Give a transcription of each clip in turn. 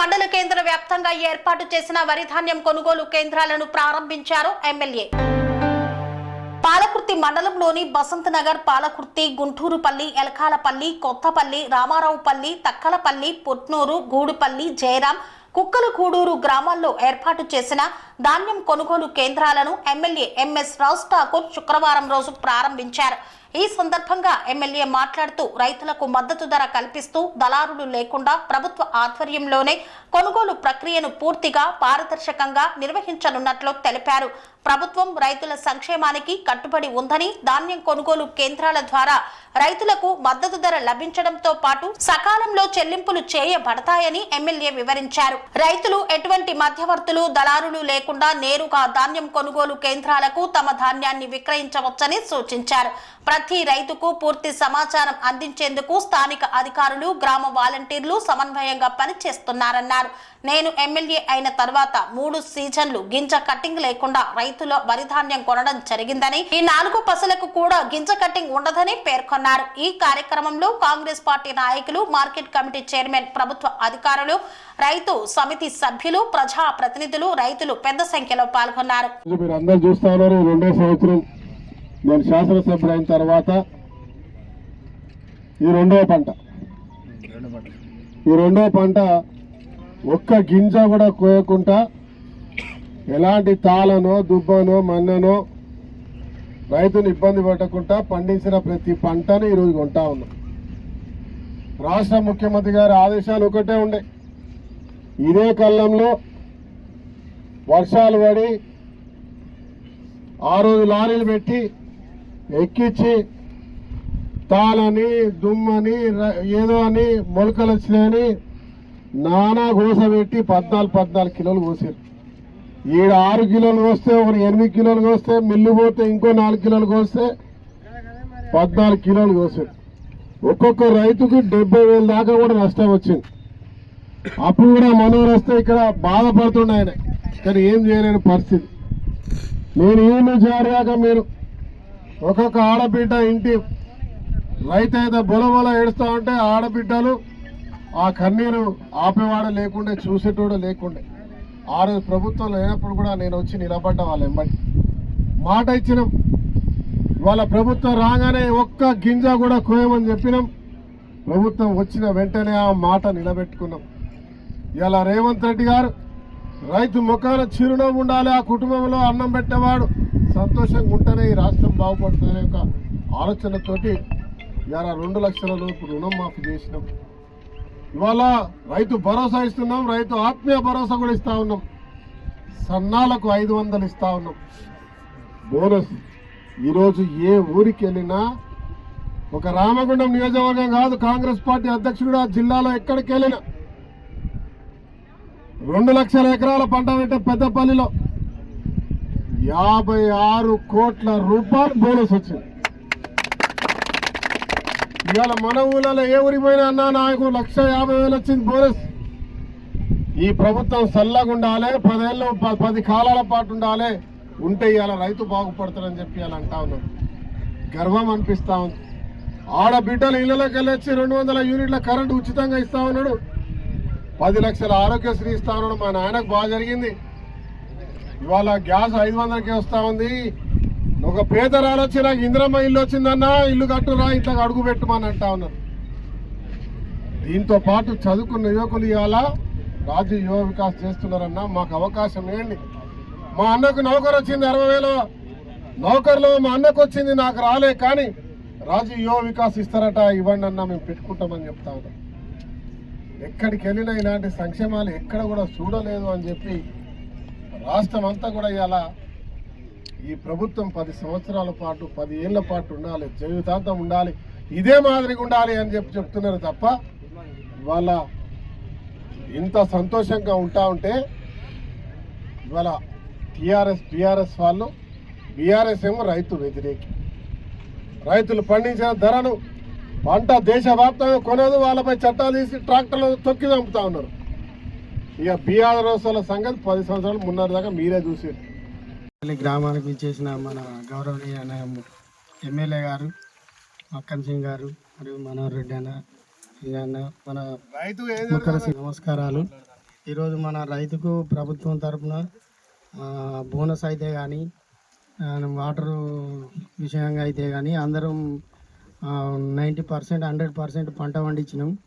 మండల కేంద్ర వ్యాప్తంగా ఏర్పాటు చేసిన వరిధాన్యం కొనుగోలు కేంద్రాలను ప్రారంభించారు ఎమ్మెల్యే. పాలకుర్తి మండలంలోని బసంత్ నగర్ పాలకుర్తి గుంటూరుపల్లి ఎలకాలపల్లి కొత్తపల్లి రామారావుపల్లి తక్కలపల్లి పుట్నూరు గూడుపల్లి జయరాం కుక్కలకూడూరు గ్రామాల్లో ఏర్పాటు చేసిన ధాన్యం కొనుగోలు కేంద్రాలను ఎమ్మెల్యే ఎంఎస్ రాజ్ ఠాకూర్ శుక్రవారం రోజు ప్రారంభించారు. ఈ సందర్భంగా ఎమ్మెల్యే మాట్లాడుతూ రైతులకు మద్దతు ధర కల్పిస్తూ దళారులు లేకుండా ప్రభుత్వ ఆధ్వర్యంలోనే కొనుగోలు ప్రక్రియను పూర్తిగా పారదర్శకంగా నిర్వహించనున్నట్లు తెలిపారు. ప్రభుత్వం రైతుల సంక్షేమానికి కట్టుబడి ఉందని ధాన్యం కొనుగోలు కేంద్రాల ద్వారా రైతులకు మద్దతు ధర లభించడంతో పాటు సకాలంలో చెల్లింపులు చేయబడతాయని ఎమ్మెల్యే వివరించారు. రైతులు ఎటువంటి మధ్యవర్తులు దళారులు లేకుండా నేరుగా ధాన్యం కొనుగోలు కేంద్రాలకు తమ ధాన్యాన్ని విక్రయించవచ్చని సూచించారు. ప్రతి రైతుకు పూర్తి సమాచారం అందించేందుకు స్థానిక అధికారులు గ్రామ వాలంటీర్లు సమన్వయంగా పనిచేస్తున్నారన్నారు. నేను ఎమ్మెల్యే అయిన తర్వాత మూడు సీజన్లు గింజ కట్టింగ్ లేకుండా రైతుల వరి ధాన్యం కొనడం జరిగిందని ఈ నాలుగు పసలకు కూడా గింజ కట్టింగ్ ఉండదని పేర్కొన్నారు. ఈ కార్యక్రమంలో కాంగ్రెస్ పార్టీ నాయకులు మార్కెట్ కమిటీ చైర్మన్ ప్రభుత్వ అధికారులు రైతు సమితి సభ్యులు ప్రజా ప్రతినిధులు రైతులు పెద్ద సంఖ్యలో పాల్గొన్నారు. ఈ రెండో సంవత్సరం నేను శాసనసభ్యుడు అయిన తర్వాత ఈ రెండవ పంట. ఈ రెండవ పంట ఒక్క గింజ కూడా కోయకుండా ఎలాంటి తాళనో దుబ్బనో మన్ననో రైతుని ఇబ్బంది పెట్టకుండా పండించిన ప్రతి పంటను ఈరోజు కొంటా ఉన్నాం. రాష్ట్ర ముఖ్యమంత్రి గారి ఆదేశాలు ఒకటే ఉండే. ఇదే కళ్ళంలో వర్షాలు పడి ఆ రోజు లారీలు పెట్టి ఎక్కించి తాళని దుమ్మని ఏదో అని మొలకలు వచ్చినాయని నానా కోస పెట్టి పద్నాలుగు పద్నాలుగు కిలోలు కోసారు. ఈడ ఆరు కిలోలు కోస్తే ఒకరు ఎనిమిది కిలోలు కోస్తే మిల్లు పోతే ఇంకో నాలుగు కిలోలు కోస్తే పద్నాలుగు కిలోలు కోసారు. ఒక్కొక్క రైతుకి డెబ్బై వేల దాకా కూడా నష్టం వచ్చింది. అప్పుడు కూడా మనోరు వస్తే ఇక్కడ బాధపడుతుండే ఆయన. కానీ ఏం చేయలేని పరిస్థితి. నేను ఈయన జారాక మీరు ఒక్కొక్క ఆడబిడ్డ ఇంటి రైతు అయితే బొలబొల ఏడుస్తా ఉంటే ఆడబిడ్డలు ఆ కన్నీరు ఆపేవాడు లేకుండే చూసేటోడు లేకుండే. ఆ రోజు ప్రభుత్వం లేనప్పుడు కూడా నేను వచ్చి నిలబడ్డ వాళ్ళ ఎంబడి మాట ఇచ్చినాం. వాళ్ళ ప్రభుత్వం రాగానే ఒక్క గింజ కూడా కోయమని చెప్పినాం. ప్రభుత్వం వచ్చిన వెంటనే ఆ మాట నిలబెట్టుకున్నాం. ఇలా రేవంత్ రెడ్డి గారు రైతు ముఖాన చిరునవ్వు ఉండాలి ఆ కుటుంబంలో అన్నం పెట్టేవాడు సంతోషంగా ఉంటేనే ఈ రాష్ట్రం బాగుపడుతుందనే ఒక ఆలోచనతోటి ఇలా రెండు లక్షల లోపు రుణం మాఫీ చేసినాం. ఇవాళ రైతు భరోసా ఇస్తున్నాం రైతు ఆత్మీయ భరోసా కూడా ఇస్తా ఉన్నాం. సన్నాలకు ఐదు వందలు ఇస్తా ఉన్నాం. బోనస్. ఈరోజు ఏ ఊరికి వెళ్ళినా ఒక రామగుండం నియోజకవర్గం కాదు కాంగ్రెస్ పార్టీ అధ్యక్షుడు ఆ జిల్లాలో ఎక్కడికి వెళ్ళినా. రెండు లక్షల ఎకరాల పంట పెట్టే పెద్దపల్లిలో యాభై ఆరు కోట్ల రూపాయలు బోనస్ వచ్చింది. ఇవాళ మన ఊళ్ళలో ఏ ఊరికి పోయినా అన్నా నాకు లక్ష యాభై వేలు వచ్చింది బోనస్ ఈ ప్రభుత్వం చల్లగా ఉండాలి పదేళ్ళు పది కాలాల పాటు ఉండాలి. ఉంటే ఇవాళ రైతు బాగుపడతారని చెప్పి అలా అంటా ఉన్నాను గర్వం అనిపిస్తా ఉంది. ఆడబిడ్డలు ఇళ్ళలోకి వెళ్ళొచ్చి రెండు వందల యూనిట్ల కరెంటు ఉచితంగా ఇస్తా ఉన్నాడు. పది లక్షల ఆరోగ్యశ్రీ ఇస్తా ఉన్నాడు. మా నాయనకు బాగా జరిగింది. ఇవాళ గ్యాస్ ఐదు వందలకే వస్తూ ఉంది. ఒక పేదరాలు వచ్చి నాకు ఇంద్రమ్మ ఇల్లు వచ్చిందన్నా ఇల్లు కట్టురా ఇట్లా అడుగు పెట్టమని అంటా ఉన్నారు. దీంతో పాటు చదువుకున్న యువకులు ఇవాళ రాజు యువ వికాస్ చేస్తున్నారన్నా మాకు అవకాశం ఏంటి? మా అన్నకు నౌకరు వచ్చింది అరవై వేల. నౌకర్లో మా అన్నకు వచ్చింది నాకు రాలే కానీ రాజు యువ వికాస్ ఇస్తారట ఇవ్వండి అన్న మేము పెట్టుకుంటామని చెప్తా ఉన్నాం. ఎక్కడికి వెళ్ళినా ఇలాంటి సంక్షేమాలు ఎక్కడ కూడా చూడలేదు అని చెప్పి రాష్ట్రం అంతా కూడా ఇలా ఈ ప్రభుత్వం పది సంవత్సరాల పాటు పది ఏళ్ళ పాటు ఉండాలి జీవితాంతం ఉండాలి. ఇదే మాదిరిగా ఉండాలి అని చెప్పి చెప్తున్నారు తప్ప ఇవాళ ఇంత సంతోషంగా ఉంటా ఉంటే ఇవాళ టీఆర్ఎస్ టిఆర్ఎస్ వాళ్ళు బీఆర్ఎస్ ఏమో రైతు వ్యతిరేకి. రైతులు పండించిన ధరను పంట దేశవ్యాప్తంగా కొనదు వాళ్ళపై చట్టాలు తీసి ట్రాక్టర్లు తొక్కి చంపుతా ఉన్నారు. ఇక బీఆర్ఎస్ వాళ్ళ సంగతి పది సంవత్సరాలు మున్నర దాకా మీరే చూసారు పల్లి గ్రామానికి ఇచ్చేసిన మన గౌరవనీయ నాయ- ఎమ్మెల్యే గారు మక్కన్ సింగ్ గారు మరియు మనోహర్ రెడ్డి అన్న అన్న మన రైతు నమస్కారాలు. ఈరోజు మన రైతుకు ప్రభుత్వం తరపున ఆ, బోనస్ అయితే కానీ వాటర్ విషయంగా అయితే కానీ అందరం నైంటీ పర్సెంట్ హండ్రెడ్ పర్సెంట్ పంట పండించినాం.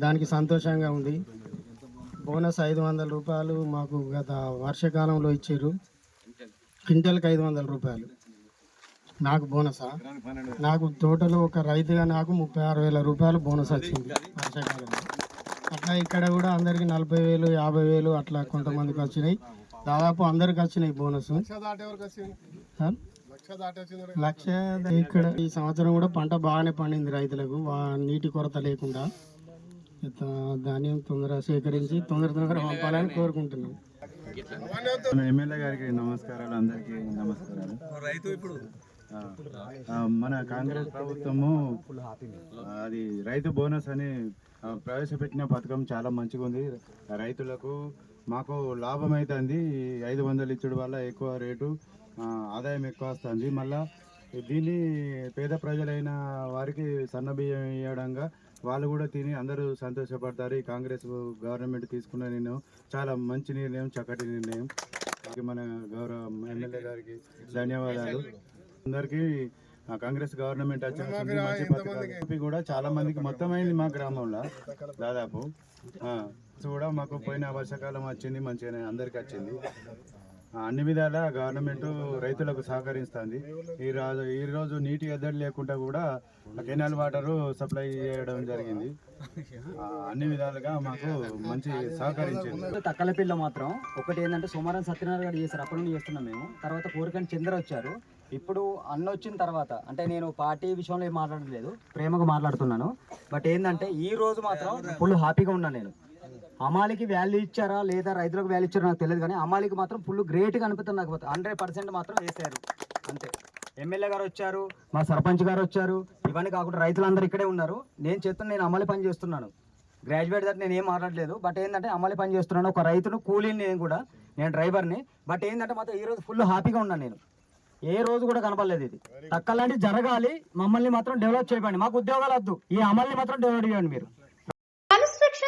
దానికి సంతోషంగా ఉంది. బోనస్ ఐదు వందల రూపాయలు మాకు గత వర్షాకాలంలో ఇచ్చారు. క్వింటల్కి ఐదు వందల రూపాయలు. నాకు బోనసా? నాకు టోటల్ ఒక రైతుగా నాకు ముప్పై ఆరు వేల రూపాయలు బోనస్ వచ్చింది వర్షాకాలంలో. అట్లా ఇక్కడ కూడా అందరికి నలభై వేలు యాభై వేలు అట్లా కొంతమందికి వచ్చినాయి. దాదాపు అందరికి వచ్చినాయి బోనస్. లక్ష ఇక్కడ ఈ సంవత్సరం కూడా పంట బాగానే పండింది రైతులకు. నీటి కొరత లేకుండా. ధాన్యం తొందరగా సేకరించి తొందర తొందర పంపాలని కోరుకుంటున్నాం. ఎమ్మెల్యే గారికి నమస్కారాలు అందరికీ నమస్కారాలు. రైతు ఇప్పుడు మన కాంగ్రెస్ ప్రభుత్వము అది రైతు బోనస్ అని ప్రవేశపెట్టిన పథకం చాలా మంచిగా ఉంది. రైతులకు మాకు లాభం అవుతుంది ఐదు వందలు ఇచ్చడం వల్ల ఎక్కువ రేటు ఆదాయం ఎక్కువ వస్తుంది. మళ్ళీ దీన్ని పేద ప్రజలైన వారికి సన్న బియ్యం ఇవ్వడంగా వాళ్ళు కూడా తిని అందరూ సంతోషపడతారు. ఈ కాంగ్రెస్ గవర్నమెంట్ తీసుకున్న నిర్ణయం చాలా మంచి నిర్ణయం చక్కటి నిర్ణయం. మన గౌరవ ఎమ్మెల్యే గారికి ధన్యవాదాలు. అందరికీ కాంగ్రెస్ గవర్నమెంట్ వచ్చిన కూడా చాలా మందికి మొత్తం అయింది మా గ్రామంలో దాదాపు. కూడా మాకు పోయిన వర్షాకాలం వచ్చింది మంచిగానే అందరికి వచ్చింది. అన్ని విధాల గవర్నమెంట్ రైతులకు సహకరిస్తుంది. ఈ రోజు ఈ రోజు నీటి ఎద్దడి లేకుండా కూడా కెనాల్ వాటర్ సప్లై చేయడం జరిగింది. అన్ని విధాలుగా మాకు మంచి సహకరించింది. తక్కల పిల్ల మాత్రం ఒకటి ఏంటంటే సోమవారం సత్యనారాయణ గారు చేశారు. అప్పటి నుండి చేస్తున్నాం మేము. తర్వాత కోరికని చంద్ర వచ్చారు. ఇప్పుడు అన్న వచ్చిన తర్వాత అంటే నేను పార్టీ విషయంలో ఏం మాట్లాడలేదు ప్రేమగా మాట్లాడుతున్నాను. బట్ ఏంటంటే ఈ రోజు మాత్రం ఫుల్ హ్యాపీగా ఉన్నాను నేను. అమాలికి వాల్యూ ఇచ్చారా లేదా రైతులకు వాల్యూ ఇచ్చారా నాకు తెలియదు కానీ అమాలికి మాత్రం ఫుల్ గ్రేట్గా అనిపిస్తుంది నాకు హండ్రెడ్ పర్సెంట్ మాత్రం వేసారు అంతే. ఎమ్మెల్యే గారు వచ్చారు మా సర్పంచ్ గారు వచ్చారు ఇవన్నీ కాకుండా రైతులందరూ ఇక్కడే ఉన్నారు. నేను చేస్తున్న నేను అమలు పని చేస్తున్నాను. గ్రాడ్యుయేట్ దగ్గర నేను ఏం మాట్లాడలేదు. బట్ ఏంటంటే అమలు పని చేస్తున్నాను. ఒక రైతును కూలీని నేను కూడా నేను డ్రైవర్ని బట్ ఏంటంటే మాత్రం ఈ రోజు ఫుల్ హ్యాపీగా ఉన్నాను నేను. ఏ రోజు కూడా కనపడలేదు ఇది. తక్కలాంటి జరగాలి మమ్మల్ని మాత్రం డెవలప్ చేయండి మాకు ఉద్యోగాలు వద్దు. ఈ అమల్ని మాత్రం డెవలప్ చేయండి మీరు.